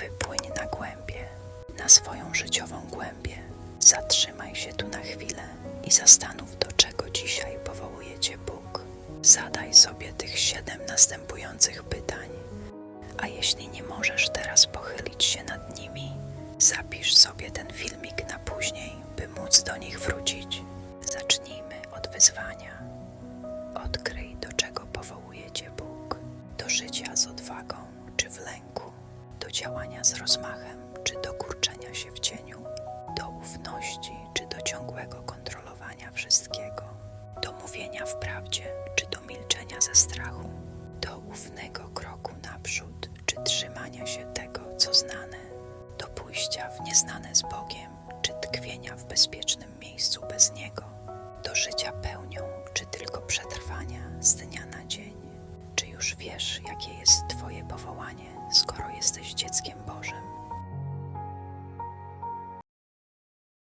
Wypłyń na głębie, na swoją życiową głębię. Zatrzymaj się tu na chwilę i zastanów, do czego dzisiaj powołuje Cię Bóg. Zadaj sobie tych siedem następujących pytań, a jeśli nie możesz teraz pochylić się nad nimi, zapisz sobie ten filmik na później, by móc do nich wrócić. działania z rozmachem, czy do kurczenia się w cieniu, do ufności, czy do ciągłego kontrolowania wszystkiego, do mówienia w prawdzie, czy do milczenia ze strachu, do ufnego kroku naprzód, czy trzymania się tego, co znane, do pójścia w nieznane z Bogiem, czy tkwienia w bezpiecznym miejscu bez Niego, do życia pełnią, czy tylko przetrwania z dnia na dzień, czy już wiesz, jakie jest Twoje powołanie?